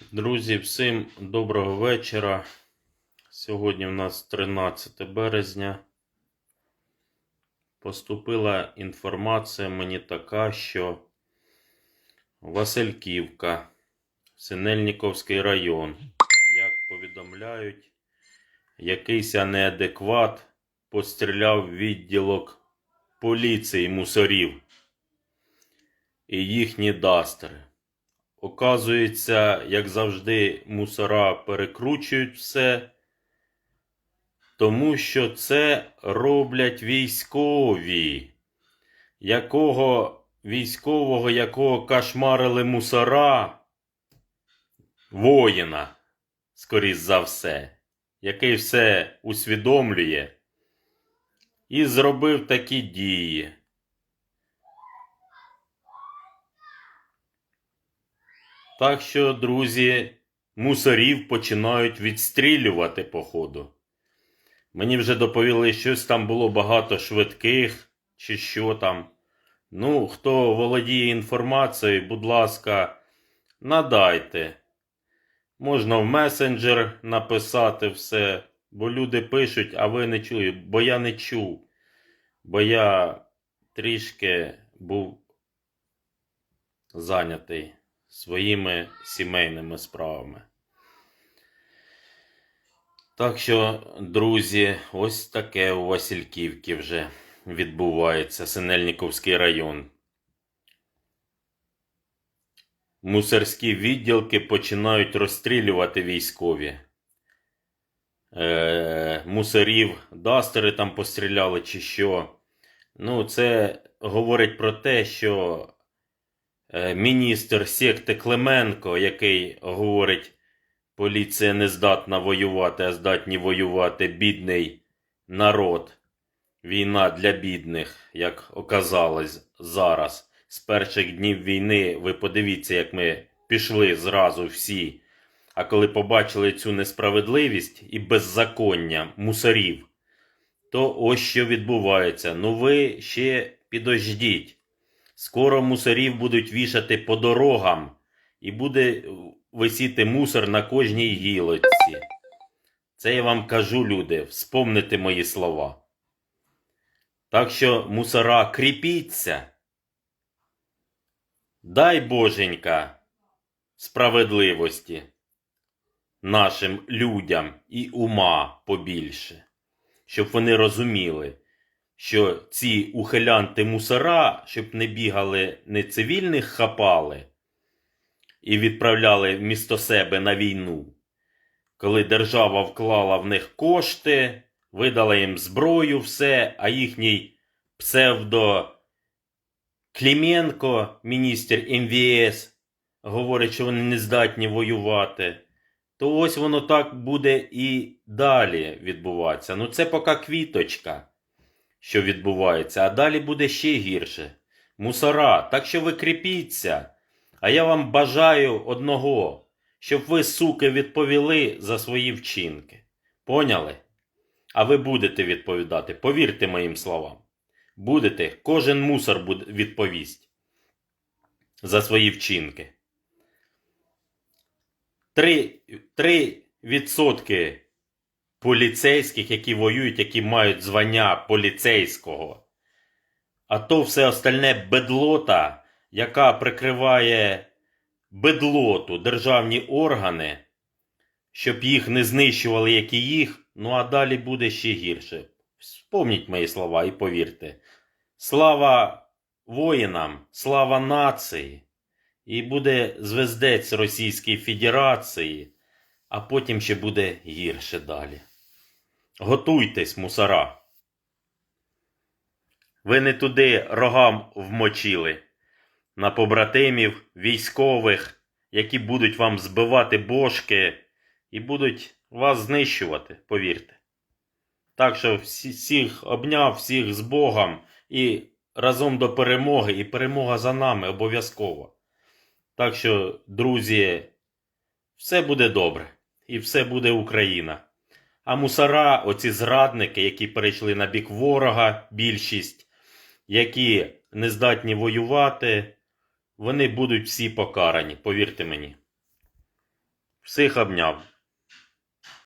Друзі, всім доброго вечора. Сьогодні в нас 13 березня. Поступила інформація мені така, що Васильківка, Синельніковський район, як повідомляють, якийсь неадекват постріляв відділок поліції мусорів і їхні дастери. Оказується, як завжди, мусора перекручують все, тому що це роблять військові, якого військового, якого кошмарили мусора, воїна, скоріш за все, який все усвідомлює і зробив такі дії. Так що, друзі, мусорів починають відстрілювати по ходу. Мені вже доповіли, щось там було багато швидких, чи що там. Ну, хто володіє інформацією, будь ласка, надайте. Можна в месенджер написати все, бо люди пишуть, а ви не чуєте, бо я не чув. Бо я трішки був зайнятий своїми сімейними справами. Так що, друзі, ось таке у Васильківці вже відбувається Синельніковський район. Мусорські відділки починають розстрілювати військові. Е, мусорів, дастери там постріляли чи що. Ну, це говорить про те, що міністр секти Клименко, який говорить, поліція не здатна воювати, а здатні воювати бідний народ. Війна для бідних, як оказалось зараз. З перших днів війни ви подивіться, як ми пішли зразу всі. А коли побачили цю несправедливість і беззаконня мусорів, то ось що відбувається. Ну ви ще підождіть. Скоро мусорів будуть вішати по дорогам, і буде висіти мусор на кожній гілочці. Це я вам кажу, люди, вспомните мої слова. Так що, мусора, кріпіться. Дай Боженька справедливості нашим людям і ума побільше, щоб вони розуміли, що ці ухилянти мусора, щоб не бігали, не цивільних хапали і відправляли вмісто себе на війну, коли держава вклала в них кошти, видала їм зброю, все, а їхній псевдо Кліменко, міністр МВС, говорить, що вони не здатні воювати, то ось воно так буде і далі відбуватися. Ну це поки квіточка, що відбувається, а далі буде ще гірше. Мусора, так що ви кріпіться. А я вам бажаю одного, щоб ви, суки, відповіли за свої вчинки. Поняли? А ви будете відповідати, повірте моїм словам. Будете, кожен мусор відповість за свої вчинки. Три, три відсотки поліцейських, які воюють, які мають звання поліцейського. А то все остальне бедлота, яка прикриває бедлоту державні органи, щоб їх не знищували, як і їх, ну а далі буде ще гірше. Вспомніть мої слова і повірте. Слава воїнам, слава нації. І буде звездець Російської Федерації, а потім ще буде гірше далі. Готуйтесь, мусора. Ви не туди рогам вмочили на побратимів, військових, які будуть вам збивати бошки і будуть вас знищувати, повірте. Так що всіх обняв, всіх з Богом і разом до перемоги, і перемога за нами обов'язково. Так що, друзі, все буде добре, і все буде Україна. А мусора, оці зрадники, які перейшли на бік ворога, більшість, які не здатні воювати, вони будуть всі покарані, повірте мені. Всіх обняв.